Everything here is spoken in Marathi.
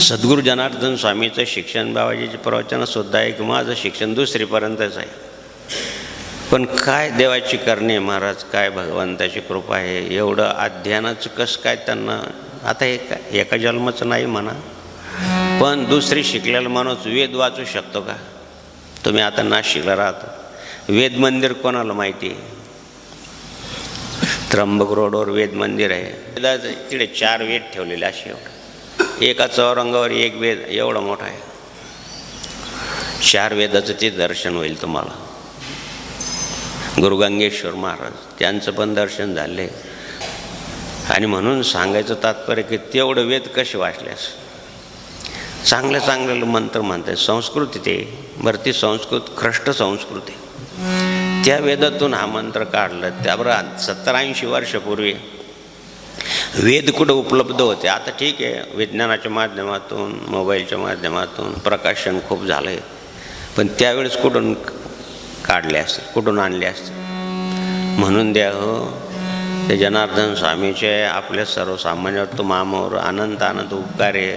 सद्गुरू जनार्दन स्वामीचं शिक्षण बाबाजीचे प्रवचनसुद्धा आहे की माझं शिक्षण दुसरीपर्यंतच आहे. पण काय देवाची करणे महाराज? काय भगवंताची कृपा आहे? एवढं अध्ययनाचं कसं काय त्यांना? आता हे काय? एका जन्माचं नाही म्हणा. पण दुसरी शिकलेला माणूस वेद वाचू शकतो का? तुम्ही आता नाशिकला राहता. वेद मंदिर कोणाला माहिती आहे? त्र्यंबक रोडवर वेद मंदिर आहे. तिकडे चार वेद ठेवलेले असे एवढं. एका चौरंगावर एक वेद एवढा मोठा आहे. चार वेदाचं ते दर्शन होईल तुम्हाला. गुरुगंगेश्वर महाराज त्यांचं पण दर्शन झाले. आणि म्हणून सांगायचं तात्पर्य की तेवढं वेद कसे वाचल्यास? चांगले चांगले मंत्र म्हणतात संस्कृती ते. बरं ती संस्कृत ख्रष्ट संस्कृती. त्या वेदातून हा मंत्र काढला. त्याबरोबर सत्तर ऐंशी वर्षापूर्वी वेद कुठं उपलब्ध होते? आता ठीक आहे. विज्ञानाच्या माध्यमातून मोबाईलच्या माध्यमातून प्रकाशन खूप झालं आहे पण त्यावेळेस कुठून काढले असते? कुठून आणले असते? म्हणून द्या हो. ते जनार्दन स्वामीचे आपल्या सर्वसामान्यवर तो मामावर आनंद आनंद उपकार आहे.